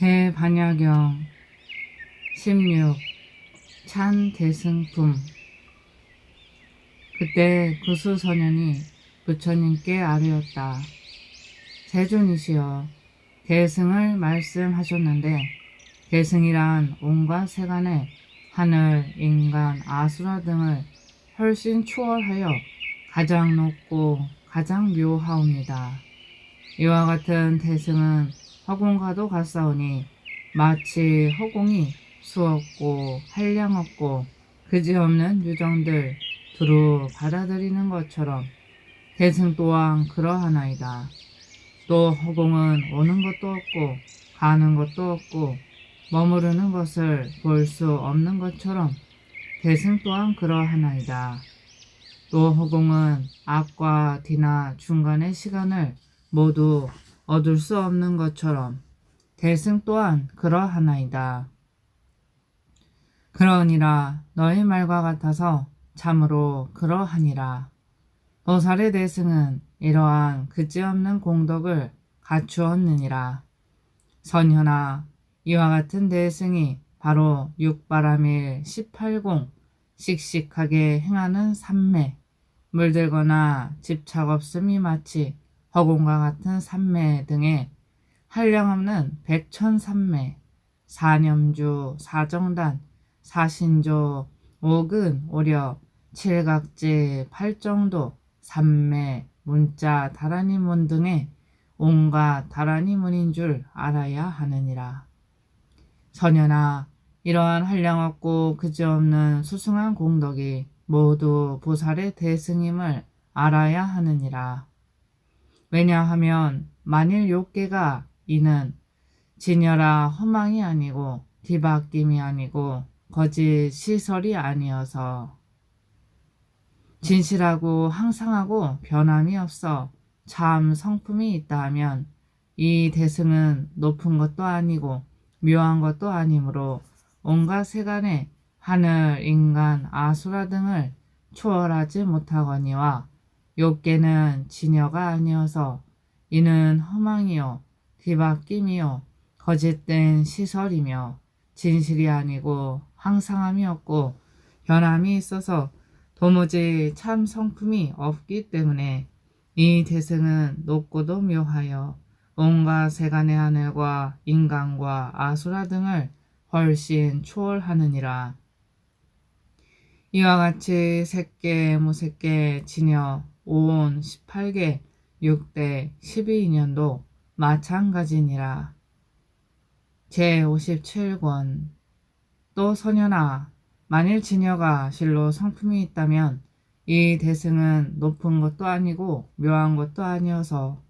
대반야경 16 찬 대승품 그때 구수소년이 부처님께 아뢰었다. 세존이시여 대승을 말씀하셨는데 대승이란 온갖 세간의 하늘, 인간, 아수라 등을 훨씬 초월하여 가장 높고 가장 묘하옵니다. 이와 같은 대승은 허공과도 같사오니 마치 허공이 수 없고 한량 없고 그지없는 유정들 두루 받아들이는 것처럼 대승 또한 그러하나이다. 또 허공은 오는 것도 없고 가는 것도 없고 머무르는 것을 볼 수 없는 것처럼 대승 또한 그러하나이다. 또 허공은 앞과 뒤나 중간의 시간을 모두 얻을 수 없는 것처럼 대승 또한 그러하나이다. 그러니라 너희 말과 같아서 참으로 그러하니라. 보살의 대승은 이러한 그지없는 공덕을 갖추었느니라. 선현아 이와 같은 대승이 바로 육바라밀 18공 씩씩하게 행하는 삼매 물들거나 집착 없음이 마치 허공과 같은 삼매 등의 한량없는 백천삼매 사념주 사정단 사신조 오근 오려 칠각지 팔정도 삼매 문자 다라니문 등의 온갖 다라니문인 줄 알아야 하느니라. 선연아 이러한 한량없고 그지없는 수승한 공덕이 모두 보살의 대승임을 알아야 하느니라. 왜냐하면 만일 욕계가 이는 진여라 허망이 아니고 뒤바뀜이 아니고 거짓 시설이 아니어서 진실하고 항상하고 변함이 없어 참 성품이 있다 하면 이 대승은 높은 것도 아니고 묘한 것도 아니므로 온갖 세간의 하늘, 인간, 아수라 등을 초월하지 못하거니와 욕계는 진여가 아니어서 이는 허망이요 뒤바뀜이요 거짓된 시설이며 진실이 아니고 항상함이 없고 변함이 있어서 도무지 참 성품이 없기 때문에 이 대승은 높고도 묘하여 온갖 세간의 하늘과 인간과 아수라 등을 훨씬 초월하느니라. 이와 같이 색계, 무색계, 진여, 오 온, 18개, 6대, 12인연도 마찬가지니라. 제57권 또 선현아 만일 진여가 실로 성품이 있다면 이 대승은 높은 것도 아니고 묘한 것도 아니어서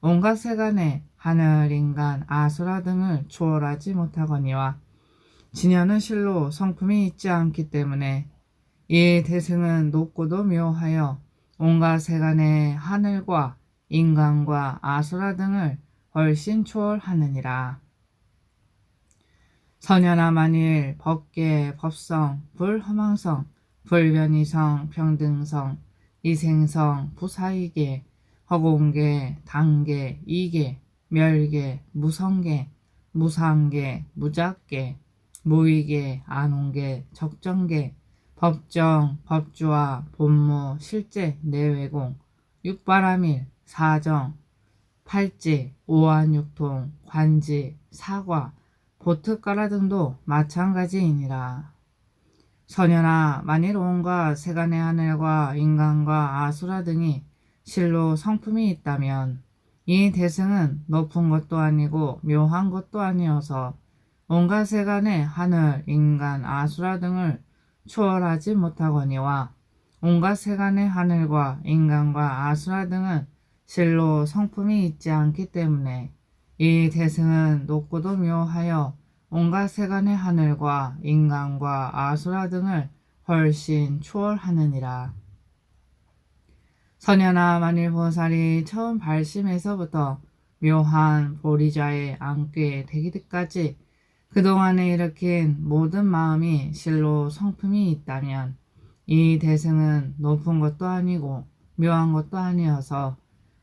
온갖 세간의 하늘, 인간, 아수라 등을 초월하지 못하거니와 진여는 실로 성품이 있지 않기 때문에 이 대승은 높고도 묘하여 온갖 세간의 하늘과 인간과 아수라 등을 훨씬 초월하느니라. 선현아 만일 법계, 법성, 불허망성, 불변이성, 평등성, 이생성, 부사이계, 허공계, 단계, 이계, 멸계, 무성계, 무상계, 무작계, 무위계, 안홍계, 적정계, 법정, 법주와 본무, 실제, 내외공, 육바라밀, 사정, 팔지, 오한육통, 관지, 사과, 보트가라 등도 마찬가지이니라. 선현아 만일 온갖 세간의 하늘과 인간과 아수라 등이 실로 성품이 있다면 이 대승은 높은 것도 아니고 묘한 것도 아니어서 온갖 세간의 하늘, 인간, 아수라 등을 초월하지 못하거니와 온갖 세간의 하늘과 인간과 아수라 등은 실로 성품이 있지 않기 때문에 이 대승은 높고도 묘하여 온갖 세간의 하늘과 인간과 아수라 등을 훨씬 초월하느니라. 선현아 만일 보살이 처음 발심에서부터 묘한 보리자의 안귀에 되기까지 그동안에 일으킨 모든 마음이 실로 성품이 있다면 이 대승은 높은 것도 아니고 묘한 것도 아니어서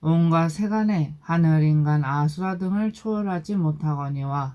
온갖 세간의 하늘, 인간, 아수라 등을 초월하지 못하거니와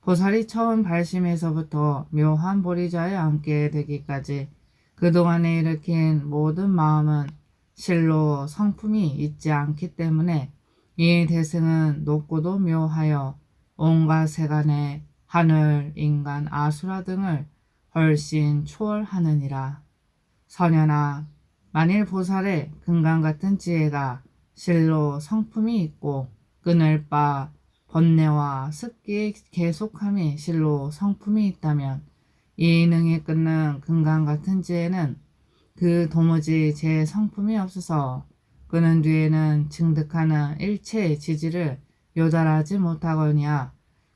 보살이 처음 발심에서부터 묘한 보리자에 앉게 되기까지 그동안에 일으킨 모든 마음은 실로 성품이 있지 않기 때문에 이 대승은 높고도 묘하여 온갖 세간의 하늘, 인간, 아수라 등을 훨씬 초월하느니라. 선현아, 만일 보살의 금강 같은 지혜가 실로 성품이 있고 끊을 바 번뇌와 습기의 계속함이 실로 성품이 있다면 이 능이 끊는 금강 같은 지혜는 그 도무지 제 성품이 없어서 그는 뒤에는 증득하는 일체의 지지를 요달하지 못하거니와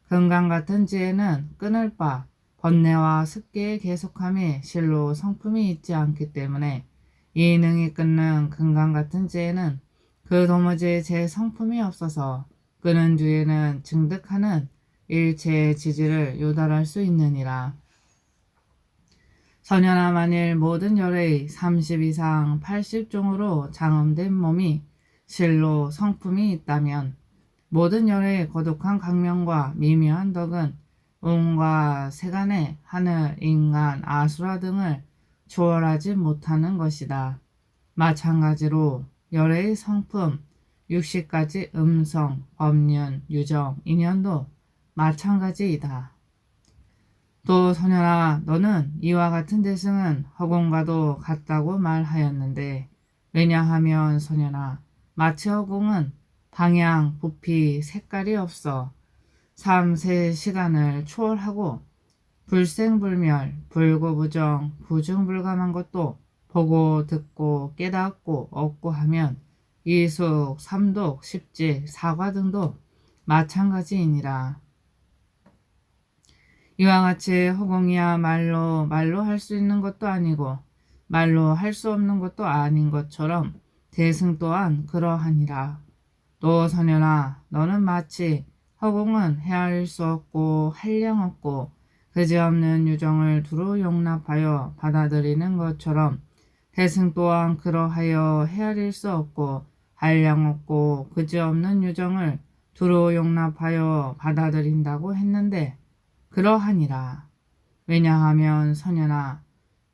금강 같은 지혜는 끊을 바 번뇌와 습기의 계속함이 실로 성품이 있지 않기 때문에 이 능이 끊는 금강 같은 지혜는 그 도무지 제 성품이 없어서 끄는 뒤에는 증득하는 일체의 지지를 요달할 수 있느니라. 선현아 만일 모든 열의 30 이상 80종으로 장엄된 몸이 실로 성품이 있다면 모든 열의 거룩한 강명과 미묘한 덕은 온과 세간의 하늘, 인간, 아수라 등을 초월하지 못하는 것이다. 마찬가지로 열의 성품, 60가지 음성, 법륜, 유정, 인연도 마찬가지이다. 또 소년아 너는 이와 같은 대승은 허공과도 같다고 말하였는데 왜냐하면 소년아 마치 허공은 방향, 부피, 색깔이 없어 삼세 시간을 초월하고 불생불멸, 불고부정, 부중불감한 것도 보고 듣고 깨닫고 얻고 하면 이숙, 삼독, 십지, 사과 등도 마찬가지이니라. 이와 같이 허공이야 말로 말로 할 수 있는 것도 아니고 말로 할 수 없는 것도 아닌 것처럼 대승 또한 그러하니라. 또 선현아 너는 마치 허공은 헤아릴 수 없고 한량 없고 그지없는 유정을 두루 용납하여 받아들이는 것처럼 대승 또한 그러하여 헤아릴 수 없고 한량 없고 그지없는 유정을 두루 용납하여 받아들인다고 했는데 그러하니라. 왜냐하면 선현아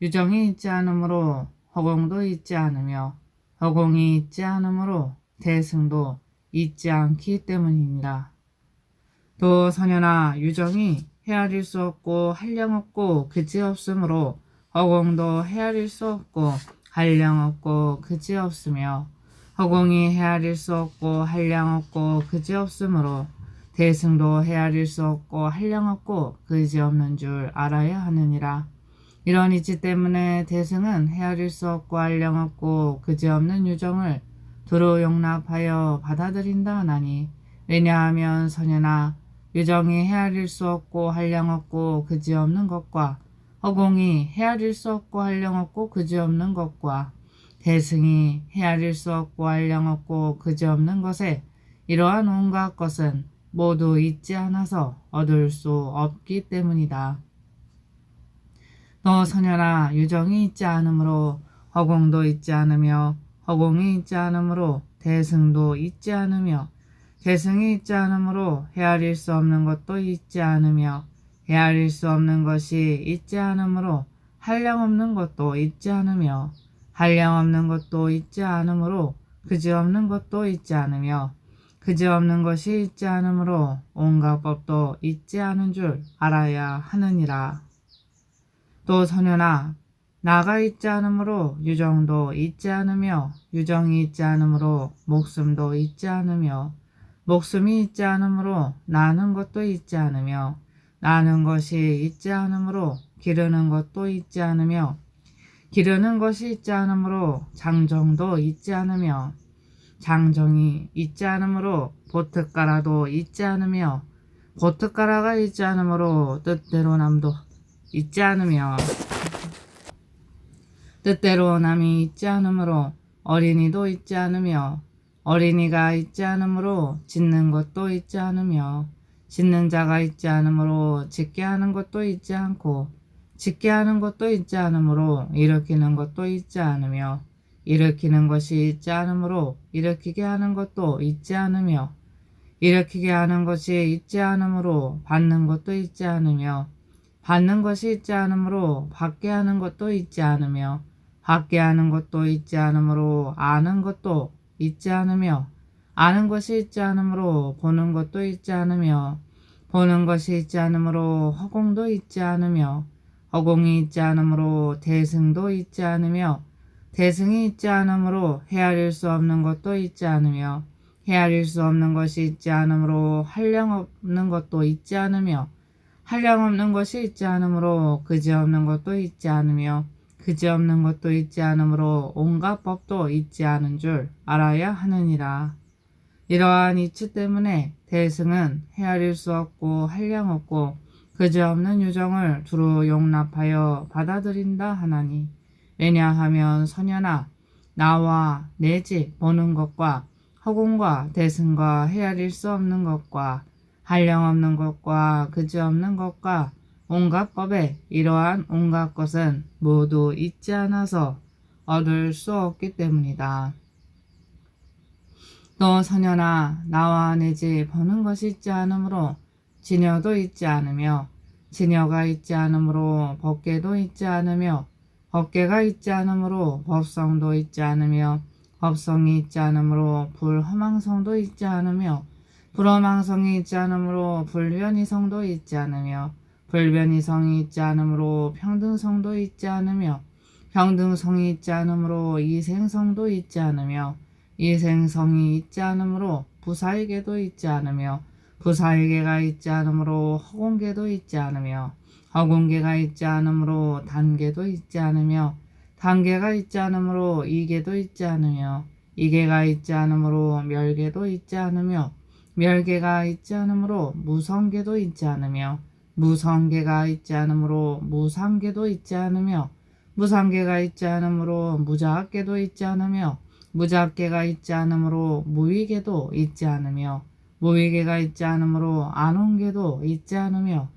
유정이 있지 않으므로 허공도 있지 않으며 허공이 있지 않으므로 대승도 있지 않기 때문이니라. 또 선현아 유정이 헤아릴 수 없고 한량 없고 그지 없으므로 허공도 헤아릴 수 없고 한량 없고 그지 없으며 허공이 헤아릴 수 없고 한량 없고 그지 없으므로 대승도 헤아릴 수 없고 한량 없고 그지 없는 줄 알아야 하느니라. 이런 이치 때문에 대승은 헤아릴 수 없고 한량 없고 그지 없는 유정을 두루 용납하여 받아들인다 하나니 왜냐하면 선현아 유정이 헤아릴 수 없고 한량 없고 그지 없는 것과 허공이 헤아릴 수 없고 한량 없고 그지 없는 것과 대승이 헤아릴 수 없고 한량 없고 그지없는 것에 이러한 온갖 것은 모두 있지 않아서 얻을 수 없기 때문이다. 너 선녀라 유정이 있지 않으므로 허공도 있지 않으며 허공이 있지 않으므로 대승도 있지 않으며 대승이 있지 않으므로 헤아릴 수 없는 것도 있지 않으며 헤아릴 수 없는 것이 있지 않으므로 한량 없는 것도 있지 않으며 한량없는 것도 있지 않으므로 그지없는 것도 있지 않으며 그지없는 것이 있지 않으므로 온갖 법도 있지 않은 줄 알아야 하느니라. 또 선현아 나가 있지 않으므로 유정도 있지 않으며 유정이 있지 않으므로 목숨도 있지 않으며 목숨이 있지 않으므로 나는 것도 있지 않으며 나는 것이 있지 않으므로 기르는 것도 있지 않으며 기르는 것이 있지 않으므로 장정도 있지 않으며 장정이 있지 않으므로 보트가라도 있지 않으며 보트가라가 있지 않으므로 뜻대로 남도 있지 않으며 뜻대로 남이 있지 않으므로 어린이도 있지 않으며 어린이가 있지 않으므로 짓는 것도 있지 않으며 짓는 자가 있지 않으므로 짓게 하는 것도 있지 않고 짓게 하는 것도 있지 않으므로 일으키는 것도 있지 않으며 일으키는 것이 있지 않으므로 일으키게 하는 것도 있지 않으며 일으키게 하는 것이 있지 않으므로 받는 것도 있지 않으며 받는 것이 있지 않으므로 받게 하는 것도 있지 않으며 받게 하는 것도 있지 않으므로 아는 것도 있지 않으며 아는 것이 있지 않으므로 보는 것도 있지 않으며 보는 것이 있지 않으므로 허공도 있지 않으며 허공이 있지 않으므로 대승도 있지 않으며 대승이 있지 않으므로 헤아릴 수 없는 것도 있지 않으며 헤아릴 수 없는 것이 있지 않으므로 한량 없는 것도 있지 않으며 한량 없는 것이 있지 않으므로 그지없는 것도 있지 않으며 그지없는 것도 있지 않으므로 온갖 법도 있지 않은 줄 알아야 하느니라. 이러한 이치 때문에 대승은 헤아릴 수 없고 한량 없고 그지없는 유정을 두루 용납하여 받아들인다 하나니 왜냐하면 선녀나 나와 내 집 보는 것과 허공과 대승과 헤아릴 수 없는 것과 한량 없는 것과 그지없는 것과 온갖 법에 이러한 온갖 것은 모두 있지 않아서 얻을 수 없기 때문이다. 또 선녀나 나와 내집 보는 것이 있지 않으므로 지녀도 있지 않으며 지녀가 있지 않으므로 법계도 있지 않으며 법계가 있지 않으므로 법성도 있지 않으며 법성이 있지 않으므로 불허망성도 있지 않으며 불허망성이 있지 않으므로 불변이성도 있지 않으며 불변이 성이 있지 않으므로 평등성도 있지 않으며 평등성이 있지 않으므로 이생성도 있지 않으며 이생성이 있지 않으므로 부사에게도 있지 않으며 부사에게가 있지 않으므로 허공계도 있지 않으며 허공계가 있지 않으므로 단계도 있지 않으며 단계가 있지 않으므로 이계도 있지 않으며 이계가 있지 않으므로 멸계도 있지 않으며 멸계가 있지 않으므로 무성계도 있지 않으며 무성계가 있지 않으므로 무상계도 있지 않으며 무상계가 있지 않으므로 무자학계도 있지 않으며 무잡계가 있지 않으므로 무위계도 있지 않으며 무위계가 있지 않으므로 안온계도 있지 않으며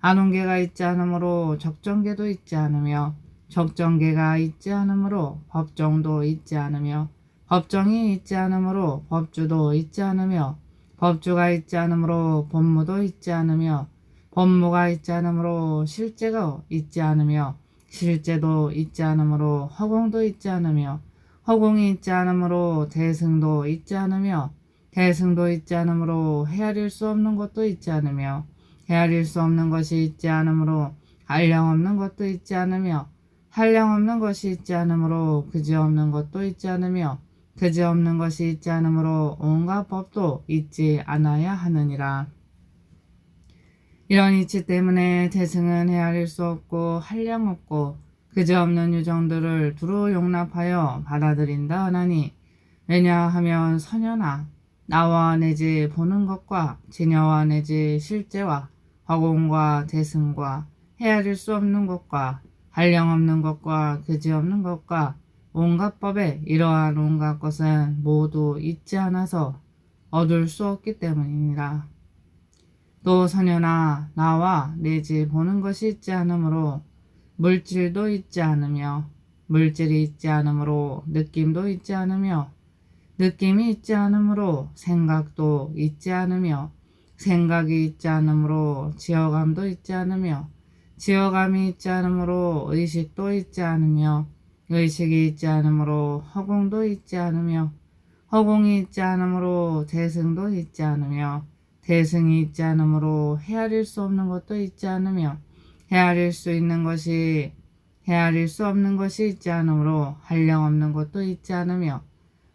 안온계가 있지 않으므로 적정계도 있지 않으며 적정계가 있지 않으므로 법정도 있지 않으며 법정이 있지 않으므로 법주도 있지 않으며 법주가 있지 않으므로 법무도 있지 않으며 법무가 있지 않으므로 실제가 있지 않으며 실제도 있지 않으므로 허공도 있지 않으며 허공이 있지 않으므로 대승도 있지 않으며 대승도 있지 않으므로 헤아릴 수 없는 것도 있지 않으며 헤아릴 수 없는 것이 있지 않으므로 한량 없는 것도 있지 않으며 한량 없는 것이 있지 않으므로 그지없는 것도 있지 않으며 그지없는 것이 있지 않으므로 온갖 법도 있지 않아야 하느니라. 이런 이치 때문에 대승은 헤아릴 수 없고 한량 없고 그지없는 유정들을 두루 용납하여 받아들인다 하나니 왜냐하면 선녀나 나와 내지 보는 것과 지녀와 내지 실제와 허공과 대승과 헤아릴 수 없는 것과 한량 없는 것과 그지없는 것과 온갖 법에 이러한 온갖 것은 모두 있지 않아서 얻을 수 없기 때문이니라. 또 선녀나 나와 내지 보는 것이 있지 않으므로 물질도 있지 않으며 물질이 있지 않으므로 느낌도 있지 않으며 느낌이 있지 않으므로 생각도 있지 않으며 생각이 있지 않으므로 지어감도 있지 않으며 지어감이 있지 않으므로 의식도 있지 않으며 의식이 있지 않으므로 허공도 있지 않으며 허공이 있지 않으므로 대승도 있지 않으며 대승이 있지 않으므로 헤아릴 수 없는 것도 있지 않으며 헤아릴 수 있는 것이 헤아릴 수 없는 것이 있지 않으므로 한량 없는 것도 있지 않으며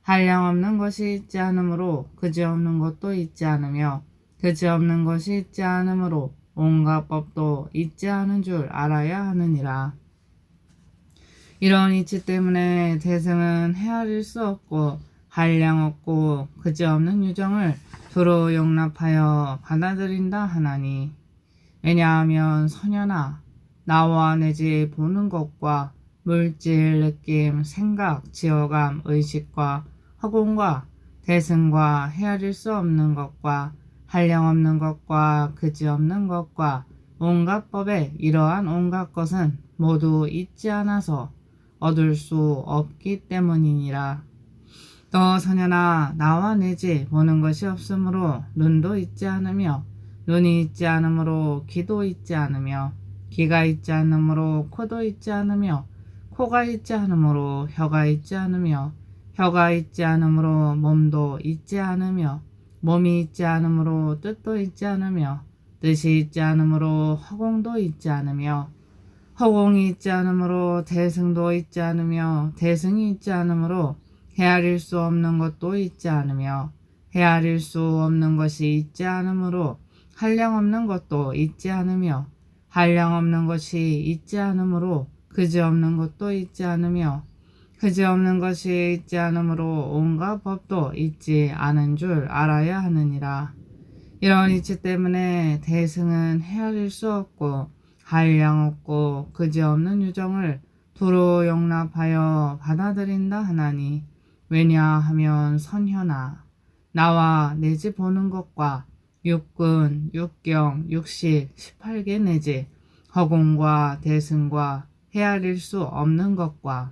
한량 없는 것이 있지 않으므로 그지 없는 것도 있지 않으며 그지 없는 것이 있지 않으므로 온갖 법도 있지 않은 줄 알아야 하느니라. 이런 이치 때문에 대승은 헤아릴 수 없고 한량 없고 그지 없는 유정을 두루 용납하여 받아들인다 하나니 왜냐하면 선녀나 나와 내지 보는 것과 물질, 느낌, 생각, 지어감, 의식과 허공과 대승과 헤아릴 수 없는 것과 한량 없는 것과 그지 없는 것과 온갖 법에 이러한 온갖 것은 모두 있지 않아서 얻을 수 없기 때문이니라. 너 소년아 나와 내지 보는 것이 없으므로 눈도 있지 않으며 눈이 있지 않으므로 귀도 있지 않으며 귀가 있지 않으므로 코도 있지 않으며 코가 있지 않으므로 혀가 있지 않으며 혀가 있지 않으므로 몸도 있지 않으며 몸이 있지 않으므로 뜻도 있지 않으며 뜻이 있지 않으므로 허공도 있지 않으며 허공이 있지 않으므로 대승도 있지 않으며 대승이 있지 않으므로 헤아릴 수 없는 것도 있지 않으며 헤아릴 수 없는 것이 있지 않으므로 한량 없는 것도 있지 않으며 한량 없는 것이 있지 않으므로 그지 없는 것도 있지 않으며 그지 없는 것이 있지 않으므로 온갖 법도 있지 않은 줄 알아야 하느니라. 이런 이치 때문에 대승은 헤아릴 수 없고 한량 없고 그지 없는 유정을 두루 용납하여 받아들인다 하나니 왜냐 하면 선현아 나와 내 집 보는 것과 육군, 육경, 육식, 18개 내지 허공과 대승과 헤아릴 수 없는 것과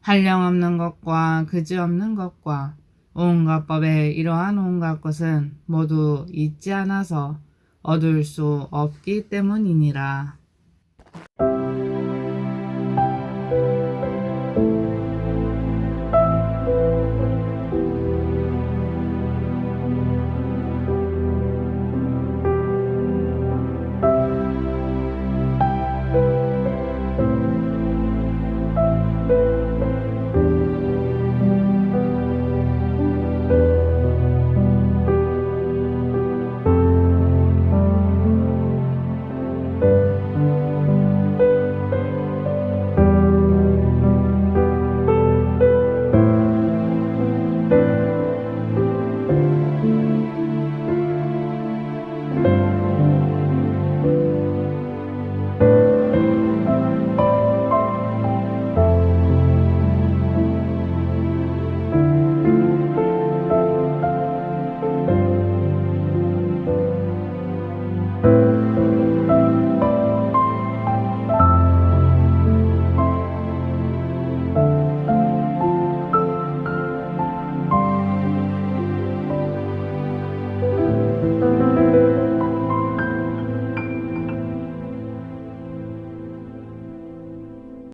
한량 없는 것과 그지 없는 것과 온갖 법에 이러한 온갖 것은 모두 있지 않아서 얻을 수 없기 때문이니라.